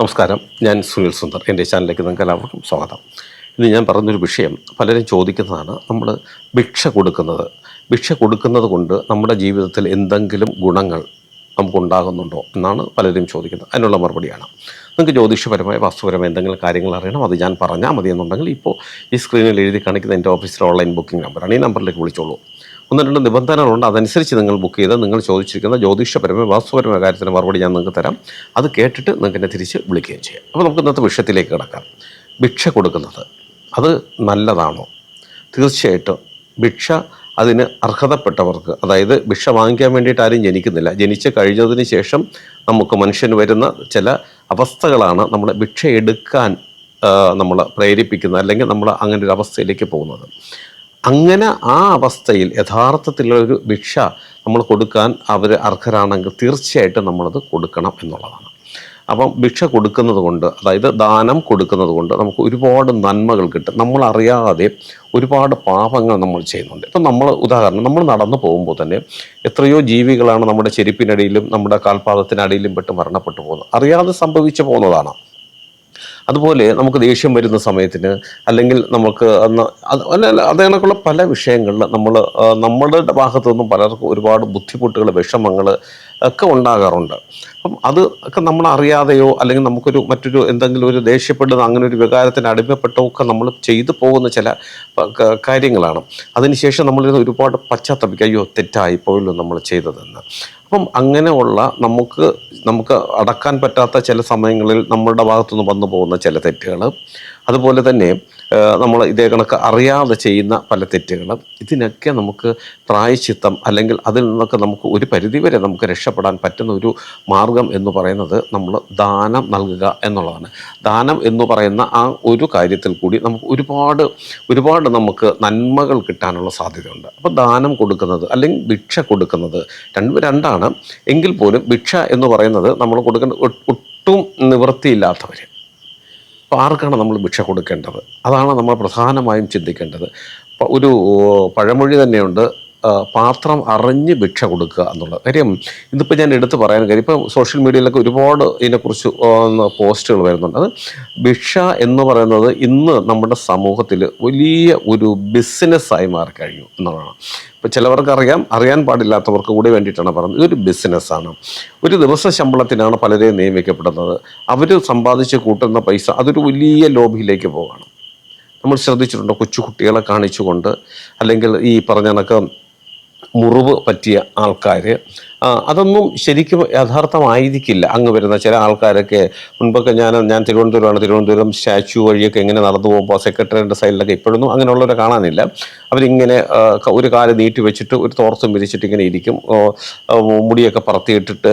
നമസ്കാരം. ഞാൻ സുനിൽ സുന്ദർ. എന്റെ ചാനലിലേക്ക് നിങ്ങൾക്ക് എല്ലാവർക്കും സ്വാഗതം. ഇന്ന് ഞാൻ പറഞ്ഞൊരു വിഷയം പലരും ചോദിക്കുന്നതാണ് നമ്മൾ ഭിക്ഷ കൊടുക്കുന്നത്. ഭിക്ഷ കൊടുക്കുന്നത് കൊണ്ട് നമ്മുടെ ജീവിതത്തിൽ എന്തെങ്കിലും ഗുണങ്ങൾ നമുക്കുണ്ടാകുന്നുണ്ടോ എന്നാണ് പലരും ചോദിക്കുന്നത്. അതിനുള്ള മറുപടിയാണ്. നിങ്ങൾക്ക് ജ്യോതിഷപരമായ വാസ്തുപരമായ എന്തെങ്കിലും കാര്യങ്ങൾ അറിയണം അത് ഞാൻ പറഞ്ഞാൽ മതി എന്നുണ്ടെങ്കിൽ ഇപ്പോൾ ഈ സ്ക്രീനിൽ എഴുതി കാണിക്കുന്ന എന്റെ ഓഫീസിലെ ഓൺലൈൻ ബുക്കിംഗ് നമ്പറാണ്. ഈ നമ്പറിലേക്ക് വിളിച്ചോളൂ. ഒന്ന് രണ്ട് നിബന്ധനകളുണ്ട്. അതനുസരിച്ച് നിങ്ങൾ ബുക്ക് ചെയ്ത് നിങ്ങൾ ചോദിച്ചിരിക്കുന്ന ജ്യോതിഷപരമായ വാസ്തുപരമായ കാര്യത്തിന് മറുപടി ഞാൻ നിങ്ങൾക്ക് തരാം. അത് കേട്ടിട്ട് നിങ്ങൾക്ക് എന്നെ തിരിച്ച് വിളിക്കുകയും ചെയ്യാം. അപ്പോൾ നമുക്ക് ഇന്നത്തെ വിഷയത്തിലേക്ക് കിടക്കാം. ഭിക്ഷ കൊടുക്കുന്നത് അത് നല്ലതാണോ? തീർച്ചയായിട്ടും ഭിക്ഷ അതിന് അർഹതപ്പെട്ടവർക്ക് അതായത് ഭിക്ഷ വാങ്ങിക്കാൻ വേണ്ടിയിട്ട് ആരും ജനിക്കുന്നില്ല. ജനിച്ച് കഴിഞ്ഞതിന് ശേഷം നമുക്ക് മനുഷ്യന് വരുന്ന ചില അവസ്ഥകളാണ് നമ്മൾ ഭിക്ഷ എടുക്കാൻ നമ്മൾ പ്രേരിപ്പിക്കുന്നത് അല്ലെങ്കിൽ നമ്മൾ അങ്ങനെ ഒരു അവസ്ഥയിലേക്ക് പോകുന്നത്. അങ്ങനെ ആ അവസ്ഥയിൽ യഥാർത്ഥത്തിലുള്ള ഒരു ഭിക്ഷ നമ്മൾ കൊടുക്കാൻ അവർ അർഹരാണെങ്കിൽ തീർച്ചയായിട്ടും നമ്മളത് കൊടുക്കണം എന്നുള്ളതാണ്. അപ്പം ഭിക്ഷ കൊടുക്കുന്നത് കൊണ്ട് അതായത് ദാനം കൊടുക്കുന്നത് കൊണ്ട് നമുക്ക് ഒരുപാട് നന്മകൾ കിട്ടും. നമ്മൾ അറിയാതെ ഒരുപാട് പാപങ്ങൾ നമ്മൾ ചെയ്യുന്നുണ്ട്. ഇപ്പം നമ്മൾ ഉദാഹരണം നമ്മൾ നടന്നു പോകുമ്പോൾ തന്നെ എത്രയോ ജീവികളാണ് നമ്മുടെ ചെരുപ്പിനടിയിലും നമ്മുടെ കാൽപാദത്തിനടിയിലും പെട്ട് മരണപ്പെട്ടു പോകുന്നത്. അറിയാതെ സംഭവിച്ചു പോകുന്നതാണ്. അതുപോലെ നമുക്ക് ദേഷ്യം വരുന്ന സമയത്തിന് അല്ലെങ്കിൽ നമുക്ക് അന്ന് അത് അല്ല അല്ല പല വിഷയങ്ങളിൽ നമ്മൾ നമ്മളുടെ ഭാഗത്തു നിന്നും പലർക്കും ഒരുപാട് ബുദ്ധിമുട്ടുകൾ വിഷമങ്ങൾ ഒക്കെ ഉണ്ടാകാറുണ്ട്. അപ്പം അത് ഒക്കെ നമ്മൾ അറിയാതെയോ അല്ലെങ്കിൽ നമുക്കൊരു മറ്റൊരു എന്തെങ്കിലും ഒരു ദേഷ്യപ്പെടുന്ന അങ്ങനെ ഒരു വികാരത്തിന് അടിമപ്പെട്ടോ ഒക്കെ നമ്മൾ ചെയ്തു പോകുന്ന ചില കാര്യങ്ങളാണ്. അതിനുശേഷം നമ്മളിത് ഒരുപാട് പശ്ചാത്തപിക്കുക അയ്യോ തെറ്റായി പോയല്ലോ നമ്മൾ ചെയ്തതെന്ന്. അപ്പം അങ്ങനെയുള്ള നമുക്ക് നമുക്ക് അടക്കാൻ പറ്റാത്ത ചില സമയങ്ങളിൽ നമ്മളുടെ ഭാഗത്തുനിന്ന് വന്നു പോകുന്ന ചില തെറ്റുകൾ അതുപോലെ തന്നെ നമ്മൾ ഇതേ കണക്ക് അറിയാതെ ചെയ്യുന്ന പല തെറ്റുകളും ഇതിനൊക്കെ നമുക്ക് പ്രായശിത്തം അല്ലെങ്കിൽ അതിൽ നിന്നൊക്കെ നമുക്ക് ഒരു പരിധിവരെ നമുക്ക് രക്ഷപ്പെടാൻ പറ്റുന്ന ഒരു മാർഗം എന്ന് പറയുന്നത് നമ്മൾ ദാനം നൽകുക എന്നുള്ളതാണ്. ദാനം എന്ന് പറയുന്ന ആ ഒരു കാര്യത്തിൽ കൂടി നമുക്ക് ഒരുപാട് ഒരുപാട് നമുക്ക് നന്മകൾ കിട്ടാനുള്ള സാധ്യതയുണ്ട്. അപ്പോൾ ദാനം കൊടുക്കുന്നത് അല്ലെങ്കിൽ ഭിക്ഷ കൊടുക്കുന്നത് രണ്ടും രണ്ടാണ്. എങ്കിൽ പോലും ഭിക്ഷ എന്ന് പറയുന്നത് നമ്മൾ കൊടുക്കുന്ന ഒട്ടും നിവൃത്തിയില്ലാത്തവർ അപ്പോൾ ആർക്കാണ് നമ്മൾ ഭിക്ഷ കൊടുക്കേണ്ടത്. അതാണ് നമ്മൾ പ്രധാനമായും ചിന്തിക്കേണ്ടത്. ഒരു പഴമൊഴി തന്നെയുണ്ട്. പാത്രം അറിഞ്ഞ് ഭിക്ഷ കൊടുക്കുക എന്നുള്ളത്. കാര്യം ഇതിപ്പോൾ ഞാൻ എടുത്തു പറയാൻ കാര്യം ഇപ്പോൾ സോഷ്യൽ മീഡിയയിലൊക്കെ ഒരുപാട് ഇതിനെക്കുറിച്ച് പോസ്റ്റുകൾ വരുന്നുണ്ട്. അത് ഭിക്ഷ എന്ന് പറയുന്നത് ഇന്ന് നമ്മുടെ സമൂഹത്തിൽ വലിയ ഒരു ബിസിനസ്സായി മാറിക്കഴിഞ്ഞു എന്നുള്ളതാണ്. ഇപ്പോൾ ചിലവർക്ക് അറിയാം അറിയാൻ പാടില്ലാത്തവർക്ക് കൂടി വേണ്ടിയിട്ടാണ് പറയുന്നത് ഇതൊരു ബിസിനസ്സാണ്. ഒരു ദിവസ ശമ്പളത്തിനാണ് പലരെയും നിയമിക്കപ്പെടുന്നത്. അവർ സമ്പാദിച്ച് കൂട്ടുന്ന പൈസ അതൊരു വലിയ ലോബിയിലേക്ക് പോവുകയാണ് നമ്മൾ ശ്രദ്ധിച്ചിട്ടുണ്ട് കൊച്ചു കുട്ടികളെ കാണിച്ചുകൊണ്ട് അല്ലെങ്കിൽ ഈ പറഞ്ഞ കണക്ക് മുറിവ് പറ്റിയ ആൾക്കാർ അതൊന്നും ശരിക്കും യഥാർത്ഥമായിരിക്കില്ല. അങ്ങ് വരുന്ന ചില ആൾക്കാരൊക്കെ മുൻപൊക്കെ ഞാൻ ഞാൻ തിരുവനന്തപുരമാണ്. തിരുവനന്തപുരം സ്റ്റാച്യു വഴിയൊക്കെ എങ്ങനെ നടന്നു പോകുമ്പോൾ സെക്രട്ടറിയുടെ സൈഡിലൊക്കെ ഇപ്പോഴൊന്നും അങ്ങനെയുള്ളവരെ കാണാനില്ല. അവരിങ്ങനെ ഒരു കാൽ നീട്ടി വെച്ചിട്ട് ഒരു തോർത്തും വിരിച്ചിട്ട് ഇങ്ങനെ ഇരിക്കും. മുടിയൊക്കെ പറത്തിയിട്ടിട്ട്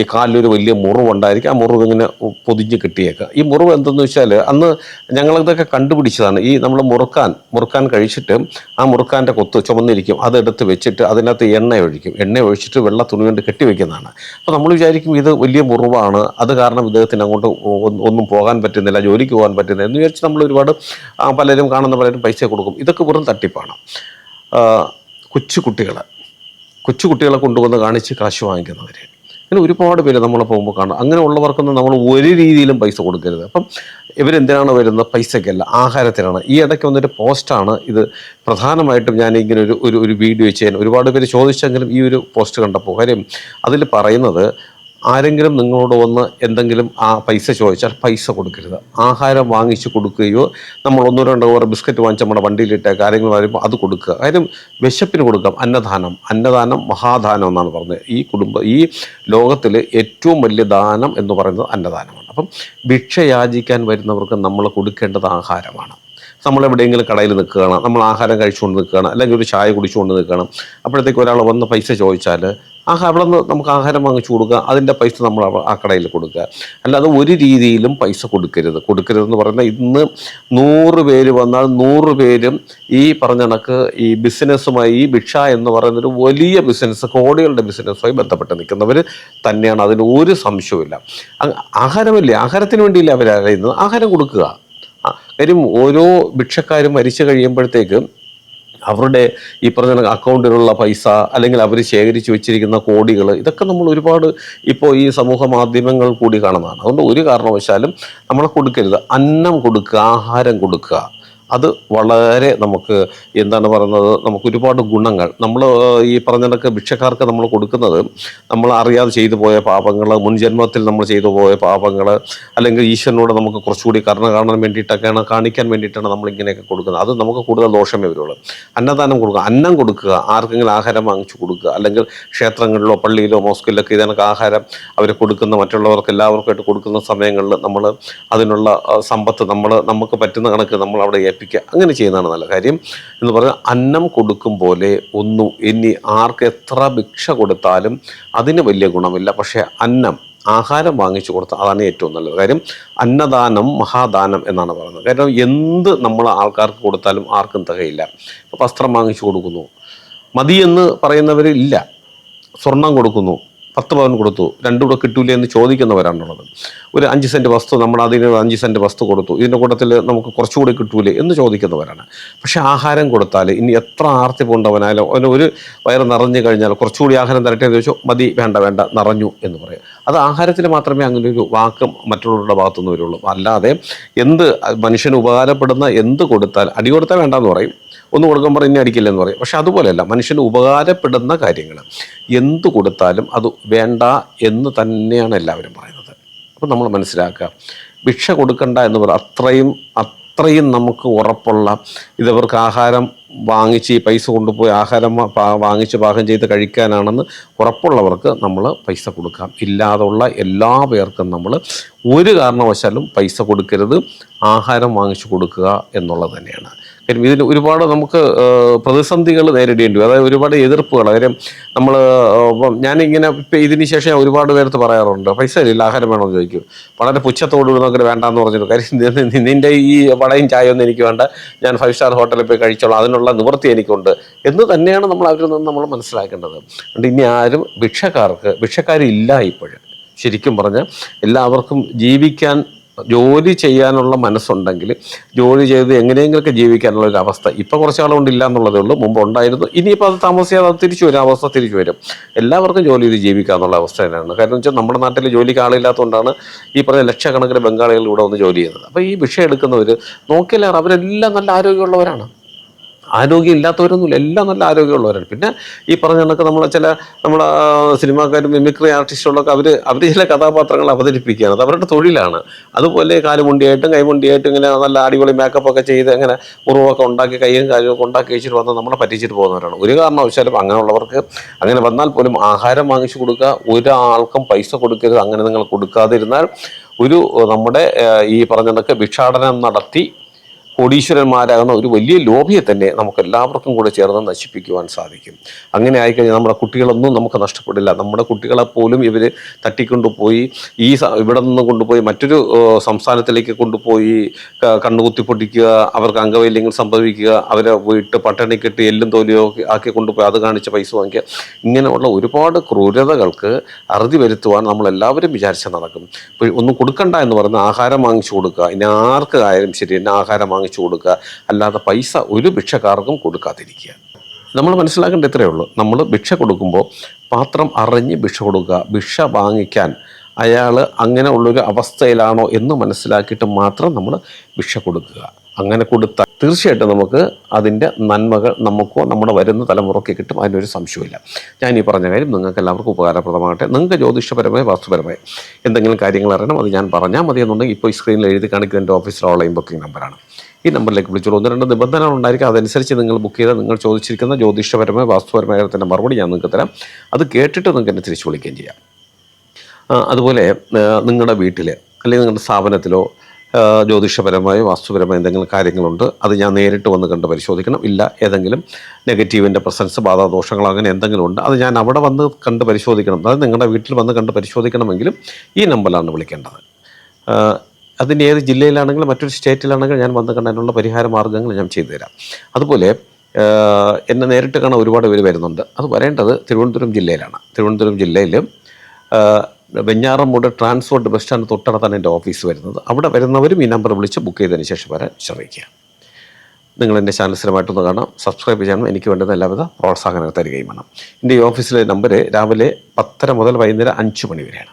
ഈ കാലിലൊരു വലിയ മുറിവുണ്ടായിരിക്കും. ആ മുറിവ് ഇങ്ങനെ പൊതിഞ്ഞ് കിട്ടിയേക്കുക. ഈ മുറിവ് എന്തെന്ന് വെച്ചാൽ അന്ന് ഞങ്ങളിതൊക്കെ കണ്ടുപിടിച്ചതാണ്. ഈ നമ്മൾ മുറുക്കാൻ മുറുക്കാൻ കഴിച്ചിട്ട് ആ മുറുക്കാന്റെ കൊത്ത് ചുമന്നിരിക്കും. അതെടുത്ത് വെച്ചിട്ട് അതിനകത്ത് എണ്ണ ഒഴിക്കും. എണ്ണ ഒഴിച്ചിട്ട് വെള്ള തുണി കൊണ്ട് കെട്ടിവെക്കുന്നതാണ് അപ്പോൾ നമ്മൾ വിചാരിക്കും ഇത് വലിയ മുറിവാണ്. അത് കാരണം ഇദ്ദേഹത്തിന് അങ്ങോട്ട് ഒന്നും പോകാൻ പറ്റുന്നില്ല ജോലിക്ക് പോകാൻ പറ്റുന്നില്ല എന്ന് വിചാരിച്ച് നമ്മൾ ഒരുപാട് പലരും കാണുന്ന പലരും പൈസ കൊടുക്കും. ഇതൊക്കെ വെറും തട്ടിപ്പാണ്. ആ, കൊച്ചു കുട്ടികൾ കൊച്ചു കുട്ടികളെ കൊണ്ടുവന്ന് കാണിച്ച് കാശ് വാങ്ങിക്കുന്നവർ അങ്ങനെ ഒരുപാട് പേര് നമ്മൾ പോകുമ്പോൾ കാണാം. അങ്ങനെ ഉള്ളവർക്കൊന്നും നമ്മൾ ഒരു രീതിയിലും പൈസ കൊടുക്കരുത്. അപ്പം ഇവരെന്തിനാണ് വരുന്നത്? പൈസയ്ക്കല്ല ആഹാരത്തിനാണ്. ഈ ഇടയ്ക്ക് വന്നൊരു പോസ്റ്റാണ് ഇത്. പ്രധാനമായിട്ടും ഞാൻ ഇങ്ങനെ ഒരു ഒരു വീഡിയോ ചെയ്യാൻ ഒരുപാട് പേര് ചോദിച്ചെങ്കിലും ഈ ഒരു പോസ്റ്റ് കണ്ടപ്പോൾ കാര്യം അതിൽ പറയുന്നത് ആരെങ്കിലും നിങ്ങളോട് വന്ന് എന്തെങ്കിലും ആ പൈസ ചോദിച്ചാൽ പൈസ കൊടുക്കരുത്. ആഹാരം വാങ്ങിച്ച് കൊടുക്കുകയോ നമ്മൾ ഒന്നോ രണ്ടോ ഓരോ ബിസ്ക്കറ്റ് വാങ്ങിച്ച് നമ്മുടെ വണ്ടിയിലിട്ട് കാര്യങ്ങൾ വരുമ്പോൾ അത് കൊടുക്കുക. കാര്യം വിശപ്പിന് കൊടുക്കാം. അന്നദാനം. അന്നദാനം മഹാദാനം എന്നാണ് പറഞ്ഞത്. ഈ കുടുംബ ഈ ലോകത്തിൽ ഏറ്റവും വലിയ ദാനം എന്ന് പറയുന്നത് അന്നദാനമാണ്. അപ്പം ഭിക്ഷ യാചിക്കാൻ വരുന്നവർക്ക് നമ്മൾ കൊടുക്കേണ്ടത് ആഹാരമാണ്. നമ്മൾ എവിടെയെങ്കിലും കടയിൽ നിൽക്കുകയാണ് നമ്മൾ ആഹാരം കഴിച്ചുകൊണ്ട് നിൽക്കുകയാണ് അല്ലെങ്കിൽ ഒരു ചായ കുടിച്ചുകൊണ്ട് നിൽക്കണം അപ്പോഴത്തേക്ക് ഒരാൾ വന്ന് പൈസ ചോദിച്ചാൽ ആ അവിടെ നിന്ന് നമുക്ക് ആഹാരം വാങ്ങിച്ചു കൊടുക്കുക അതിന്റെ പൈസ നമ്മൾ ആ കടയിൽ കൊടുക്കുക. അല്ലാതെ ഒരു രീതിയിലും പൈസ കൊടുക്കരുത്. കൊടുക്കരുതെന്ന് പറഞ്ഞാൽ ഇന്ന് നൂറ് പേര് വന്നാൽ നൂറ് പേരും ഈ പറഞ്ഞ കണക്ക് ഈ ബിസിനസ്സുമായി ഈ ഭിക്ഷ എന്ന് പറയുന്നൊരു വലിയ ബിസിനസ് കോടികളുടെ ബിസിനസ്സുമായി ബന്ധപ്പെട്ട് നിൽക്കുന്നവർ തന്നെയാണ്. അതിന് ഒരു സംശയവുമില്ല. ഇല്ല ആഹാരമില്ലേ? ആഹാരത്തിന് വേണ്ടിയില്ല അറിയുന്നത് ആഹാരം കൊടുക്കുക. കാര്യം ഓരോ ഭിക്ഷക്കാരും മരിച്ചു കഴിയുമ്പോഴത്തേക്ക് അവരുടെ ഈ പറഞ്ഞ അക്കൗണ്ടിലുള്ള പൈസ അല്ലെങ്കിൽ അവർ ശേഖരിച്ചു വെച്ചിരിക്കുന്ന കോടികൾ ഇതൊക്കെ നമ്മൾ ഒരുപാട് ഇപ്പോൾ ഈ സമൂഹ മാധ്യമങ്ങൾ കൂടി കാണുന്നതാണ്. അതുകൊണ്ട് ഒരു കാരണവശാലും നമ്മളെ കൊടുക്കരുത്. അന്നം കൊടുക്കുക ആഹാരം കൊടുക്കുക. അത് വളരെ നമുക്ക് എന്താണ് പറയുന്നത് നമുക്ക് ഒരുപാട് ഗുണങ്ങൾ. നമ്മൾ ഈ പറഞ്ഞ കണക്ക് ഭിക്ഷക്കാർക്ക് നമ്മൾ കൊടുക്കുന്നത് നമ്മൾ അറിയാതെ ചെയ്തു പോയ പാപങ്ങൾ മുൻജന്മത്തിൽ നമ്മൾ ചെയ്തു പോയ പാപങ്ങൾ അല്ലെങ്കിൽ ഈശ്വരനോട് നമുക്ക് കുറച്ചുകൂടി കരുണ കാണാൻ വേണ്ടിയിട്ടൊക്കെയാണ് കാണിക്കാൻ വേണ്ടിയിട്ടാണ് നമ്മൾ ഇങ്ങനെയൊക്കെ കൊടുക്കുന്നത്. അത് നമുക്ക് കൂടുതൽ ദോഷമേ വരുള്ളൂ. അന്നദാനം കൊടുക്കുക അന്നം കൊടുക്കുക ആർക്കെങ്കിലും ആഹാരം വാങ്ങിച്ചു കൊടുക്കുക അല്ലെങ്കിൽ ക്ഷേത്രങ്ങളിലോ പള്ളിയിലോ മോസ്കിലൊക്കെ ഇതിനൊക്കെ ആഹാരം അവർ കൊടുക്കുന്ന മറ്റുള്ളവർക്ക് എല്ലാവർക്കായിട്ട് കൊടുക്കുന്ന സമയങ്ങളിൽ നമ്മൾ അതിനുള്ള സമ്പത്ത് നമ്മൾ നമുക്ക് പറ്റുന്ന കണക്ക് നമ്മൾ അവിടെ ഏൽപ്പിക്കുക. അങ്ങനെ ചെയ്യുന്നതാണ് നല്ല കാര്യം. എന്ന് പറഞ്ഞാൽ അന്നം കൊടുക്കും പോലെ ഒന്നും ഇനി ആർക്ക് എത്ര ഭിക്ഷ കൊടുത്താലും അതിന് വലിയ ഗുണമില്ല. പക്ഷേ അന്നം ആഹാരം വാങ്ങിച്ചു കൊടുത്താൽ അതാണ് ഏറ്റവും നല്ലത്. കാര്യം അന്നദാനം മഹാദാനം എന്നാണ് പറയുന്നത്. കാരണം എന്ത് നമ്മൾ ആൾക്കാർക്ക് കൊടുത്താലും ആർക്കും തികയില്ല. വസ്ത്രം വാങ്ങിച്ചു കൊടുക്കുന്നു. മതിയെന്ന് പറയുന്നവരില്ല സ്വർണം കൊടുക്കുന്നു. പത്ത് പവൻ കൊടുത്തു. രണ്ടു കൂടെ കിട്ടൂലേ എന്ന് ചോദിക്കുന്നവരാണുള്ളത്. ഒരു അഞ്ച് സെന്റ് വസ്തു നമ്മൾ അതിന് അഞ്ച് സെന്റ് വസ്തു കൊടുത്തു. ഇതിന്റെ കൂട്ടത്തിൽ നമുക്ക് കുറച്ചുകൂടി കിട്ടൂലേ എന്ന് ചോദിക്കുന്നവരാണ്. പക്ഷേ ആഹാരം കൊടുത്താൽ ഇനി എത്ര ആർത്തി പൂണ്ടവനായാലും അവന് ഒരു വയറ് നിറഞ്ഞു കഴിഞ്ഞാൽ കുറച്ചുകൂടി ആഹാരം തരട്ടെ എന്ന് ചോദിച്ചു മതി വേണ്ട വേണ്ട നിറഞ്ഞു എന്ന് പറയും. അത് ആഹാരത്തിൽ മാത്രമേ അങ്ങനെ ഒരു വാക്ക് മറ്റുള്ളവരുടെ ഭാഗത്തുനിന്ന് വരുള്ളൂ. അല്ലാതെ എന്ത് മനുഷ്യന് ഉപകാരപ്പെടുന്ന എന്ത് കൊടുത്താൽ അടി കൊടുത്താൽ വേണ്ടെന്ന് പറയും. ഒന്ന് കൊടുക്കുമ്പോൾ ഇനി അടിക്കില്ല എന്ന് പറയും. പക്ഷെ അതുപോലെയല്ല മനുഷ്യന് ഉപകാരപ്പെടുന്ന കാര്യങ്ങൾ എന്ത് കൊടുത്താലും അത് വേണ്ട എന്ന് തന്നെയാണ് എല്ലാവരും പറയുന്നത്. അപ്പോൾ നമ്മൾ മനസ്സിലാക്കുക. ഭിക്ഷ കൊടുക്കണ്ട എന്ന് പറയും അത്രയും അത്രയും നമുക്ക് ഉറപ്പുള്ള ഇതവർക്ക് ആഹാരം വാങ്ങിച്ച് ഈ പൈസ കൊണ്ടുപോയി ആഹാരം വാങ്ങിച്ച് പാകം ചെയ്ത് കഴിക്കാനാണെന്ന് ഉറപ്പുള്ളവർക്ക് നമ്മൾ പൈസ കൊടുക്കാം. ഇല്ലാതുള്ള എല്ലാ പേർക്കും നമ്മൾ ഒരു കാരണവശാലും പൈസ കൊടുക്കരുത്. ആഹാരം വാങ്ങിച്ചു കൊടുക്കുക എന്നുള്ളത് തന്നെയാണ്. കാര്യം ഒരുപാട് നമുക്ക് പ്രതിസന്ധികൾ നേരിടേണ്ടി വരും. അതായത് ഒരുപാട് എതിർപ്പുകൾ. കാര്യം നമ്മൾ ഞാനിങ്ങനെ ഇപ്പം ഇതിന് ശേഷം ഒരുപാട് പേർത്ത് പറയാറുണ്ട് പൈസ ഇല്ല ആഹാരം വേണമെന്ന് ചോദിക്കും. വളരെ പുച്ഛത്തോട് നമുക്ക് വേണ്ടാന്ന് പറഞ്ഞിട്ട് കാര്യം നിന്റെ ഈ വടയും ചായ ഒന്നും എനിക്ക് വേണ്ട. ഞാൻ ഫൈവ് സ്റ്റാർ ഹോട്ടലിൽ പോയി കഴിച്ചോളാം. അതിനുള്ള നിവൃത്തി എനിക്കുണ്ട്. എന്ന് തന്നെയാണ് നമ്മൾ അവരിൽ നിന്ന് നമ്മൾ മനസ്സിലാക്കേണ്ടത്. അതുകൊണ്ട് ഇനി ആരും ഭിക്ഷക്കാർക്ക് ഭിക്ഷക്കാരില്ല ഇപ്പോഴും. ശരിക്കും പറഞ്ഞാൽ എല്ലാവർക്കും ജീവിക്കാൻ ജോലി ചെയ്യാനുള്ള മനസ്സുണ്ടെങ്കിൽ ജോലി ചെയ്ത് എങ്ങനെയെങ്കിലൊക്കെ ജീവിക്കാനുള്ള ഒരു അവസ്ഥ ഇപ്പം കുറച്ച് ആളുകൊണ്ടില്ല എന്നുള്ളതേ ഉള്ളൂ. മുമ്പ് ഉണ്ടായിരുന്നു. ഇനിയിപ്പോൾ അത് താമസിയാതെ അത് തിരിച്ചു വരും അവസ്ഥ തിരിച്ചു വരും. എല്ലാവർക്കും ജോലി ചെയ്ത് ജീവിക്കുക എന്നുള്ള അവസ്ഥ തന്നെയാണ്. കാരണം വെച്ചാൽ നമ്മുടെ നാട്ടിൽ ജോലിക്ക് ആളില്ലാത്തതുകൊണ്ടാണ് ഈ പറഞ്ഞ ലക്ഷക്കണക്കിന് ബംഗാളികൾ ഇവിടെ വന്ന് ജോലി ചെയ്യുന്നത്. അപ്പോൾ ഈ വിഷയം എടുക്കുന്നവർ നോക്കിയാലാണ് അവരെല്ലാം നല്ല ആരോഗ്യമുള്ളവരാണ്. ആരോഗ്യം ഇല്ലാത്തവരൊന്നുമില്ല എല്ലാം നല്ല ആരോഗ്യമുള്ളവരാണ്. പിന്നെ ഈ പറഞ്ഞ കണക്ക് നമ്മളെ ചില നമ്മളെ സിനിമാക്കാരും മിമിക്രി ആർട്ടിസ്റ്റുകളൊക്കെ അവർ അവർ ചില കഥാപാത്രങ്ങൾ അവതരിപ്പിക്കുകയാണ്. അത് അവരുടെ തൊഴിലാണ്. അതുപോലെ കാലുമുണ്ടിയായിട്ടും കൈമുണ്ടിയായിട്ടും ഇങ്ങനെ നല്ല അടിപൊളി മേക്കപ്പ് ഒക്കെ ചെയ്ത് അങ്ങനെ ഉറവൊക്കെ ഉണ്ടാക്കി കൈയും കാലും ഒക്കെ ഉണ്ടാക്കി വെച്ചിട്ട് വന്ന് നമ്മളെ പറ്റിച്ചിട്ട് പോകുന്നവരാണ്. ഒരു കാരണവശാലും അങ്ങനെയുള്ളവർക്ക് അങ്ങനെ വന്നാൽ പോലും ആഹാരം വാങ്ങിച്ചു കൊടുക്കുക ഒരാൾക്കും പൈസ കൊടുക്കരുത് അങ്ങനെ നിങ്ങൾ കൊടുക്കാതിരുന്നാൽ ഒരു നമ്മുടെ ഈ പറഞ്ഞ ഭിക്ഷാടനം നടത്തി കോടീശ്വരന്മാരാകുന്ന ഒരു വലിയ ലോഭിയെ തന്നെ നമുക്ക് എല്ലാവർക്കും കൂടെ ചേർന്ന് നശിപ്പിക്കുവാൻ സാധിക്കും. അങ്ങനെ ആയിക്കഴിഞ്ഞാൽ നമ്മുടെ കുട്ടികളൊന്നും നമുക്ക് നഷ്ടപ്പെടില്ല. നമ്മുടെ കുട്ടികളെ പോലും ഇവർ തട്ടിക്കൊണ്ടുപോയി ഈ ഇവിടെ നിന്ന് കൊണ്ടുപോയി മറ്റൊരു സംസ്ഥാനത്തിലേക്ക് കൊണ്ടുപോയി കണ്ണുകുത്തി പൊട്ടിക്കുക അവർക്ക് അംഗവൈല്യങ്ങൾ സംഭവിക്കുക അവരെ വീട്ട് പട്ടണി കെട്ടി എല്ലും തോലിയോ ആക്കി കൊണ്ടുപോയി അത് കാണിച്ച് പൈസ വാങ്ങിക്കുക. ഇങ്ങനെയുള്ള ഒരുപാട് ക്രൂരതകൾക്ക് അറുതി വരുത്തുവാൻ നമ്മളെല്ലാവരും വിചാരിച്ച നടക്കും. ഒന്നും കൊടുക്കണ്ട എന്ന് പറയുന്ന ആഹാരം വാങ്ങിച്ചു കൊടുക്കുക. ഇനി ആർക്ക് ആയാലും ശരി എന്നെ ആഹാരം വാങ്ങിച്ചു കൊടുക്കുക. അല്ലാതെ പൈസ ഒരു ഭിക്ഷക്കാർക്കും കൊടുക്കാതിരിക്കുക. നമ്മൾ മനസ്സിലാക്കേണ്ട ഇത്രയേ ഉള്ളൂ. നമ്മൾ ഭിക്ഷ കൊടുക്കുമ്പോൾ പാത്രം അറിഞ്ഞ് ഭിക്ഷ കൊടുക്കുക. ഭിക്ഷ വാങ്ങിക്കാൻ അയാൾ അങ്ങനെ ഉള്ളൊരു അവസ്ഥയിലാണോ എന്ന് മനസ്സിലാക്കിയിട്ട് മാത്രം നമ്മൾ ഭിക്ഷ കൊടുക്കുക. അങ്ങനെ കൊടുത്താൽ തീർച്ചയായിട്ടും നമുക്ക് അതിന്റെ നന്മകൾ നമുക്കോ നമ്മുടെ വരുന്ന തലമുറയ്ക്ക് കിട്ടും. അതിനൊരു സംശയമില്ല ഞാൻ ഈ പറഞ്ഞ കാര്യം നിങ്ങൾക്ക് എല്ലാവർക്കും ഉപകാരപ്രദമാകട്ടെ. നിങ്ങൾക്ക് ജ്യോതിഷപരമായി വാസ്തുപരമായി എന്തെങ്കിലും കാര്യങ്ങൾ അറിയണം അത് ഞാൻ പറഞ്ഞാൽ മതി എന്നുണ്ടെങ്കിൽ ഇപ്പോൾ ഈ സ്ക്രീനിൽ എഴുതി കാണിക്കുന്ന എന്റെ ഓഫീസിലെ ഓൺലൈൻ ബുക്കിംഗ് നമ്പറാണ് ഈ നമ്പറിലേക്ക് വിളിച്ചോളൂ. ഒന്ന് രണ്ട് നിബന്ധനകൾ ഉണ്ടായിരിക്കും. അതനുസരിച്ച് നിങ്ങൾ ബുക്ക് ചെയ്താൽ നിങ്ങൾ ചോദിച്ചിരിക്കുന്ന ജ്യോതിഷപരമായ വാസ്തുപരമായ കാര്യത്തിന്റെ മറുപടി ഞാൻ നിങ്ങൾക്ക് തരാം. അത് കേട്ടിട്ട് നിങ്ങൾക്ക് എന്നെ തിരിച്ചു വിളിക്കുകയും ചെയ്യാം. അതുപോലെ നിങ്ങളുടെ വീട്ടിൽ അല്ലെങ്കിൽ നിങ്ങളുടെ സ്ഥാപനത്തിലോ ജ്യോതിഷപരമായ വാസ്തുപരമായ എന്തെങ്കിലും കാര്യങ്ങളുണ്ട് അത് ഞാൻ നേരിട്ട് വന്ന് കണ്ട് പരിശോധിക്കണം. ഇല്ല ഏതെങ്കിലും നെഗറ്റീവിന്റെ പ്രസൻസ് ബാധാദോഷങ്ങൾ അങ്ങനെ എന്തെങ്കിലും ഉണ്ട് അത് ഞാൻ അവിടെ വന്ന് കണ്ട് പരിശോധിക്കണം. അതായത് നിങ്ങളുടെ വീട്ടിൽ വന്ന് കണ്ട് പരിശോധിക്കണമെങ്കിലും ഈ നമ്പറിലാണ് വിളിക്കേണ്ടത്. അതിന്റെ ഏത് ജില്ലയിലാണെങ്കിലും മറ്റൊരു സ്റ്റേറ്റിലാണെങ്കിലും ഞാൻ വന്ന് കണ്ടതിനുള്ള പരിഹാര മാർഗങ്ങൾ ഞാൻ ചെയ്തു തരാം. അതുപോലെ എന്നെ നേരിട്ട് കാണാൻ ഒരുപാട് പേര് വരുന്നുണ്ട്. അത് വരേണ്ടത് തിരുവനന്തപുരം ജില്ലയിലാണ്. തിരുവനന്തപുരം ജില്ലയിൽ വെഞ്ഞാറമ്മൂട് ട്രാൻസ്പോർട്ട് ബസ് സ്റ്റാൻഡ് തൊട്ടടുത്താണ് എന്റെ ഓഫീസ് വരുന്നത്. അവിടെ വരുന്നവരും ഈ നമ്പർ വിളിച്ച് ബുക്ക് ചെയ്തതിന് ശേഷം വരാൻ ശ്രമിക്കുക. നിങ്ങൾ എന്റെ ചാനൽ സ്ഥിരമായിട്ടൊന്ന് കാണാം. സബ്സ്ക്രൈബ് ചെയ്യണം എനിക്ക് വേണ്ടുന്ന എല്ലാവിധ പ്രോത്സാഹനങ്ങൾ തരികയും വേണം. എന്റെ ഈ ഓഫീസിലെ നമ്പർ രാവിലെ പത്തര മുതൽ വൈകുന്നേരം അഞ്ച് മണി വരെയാണ്.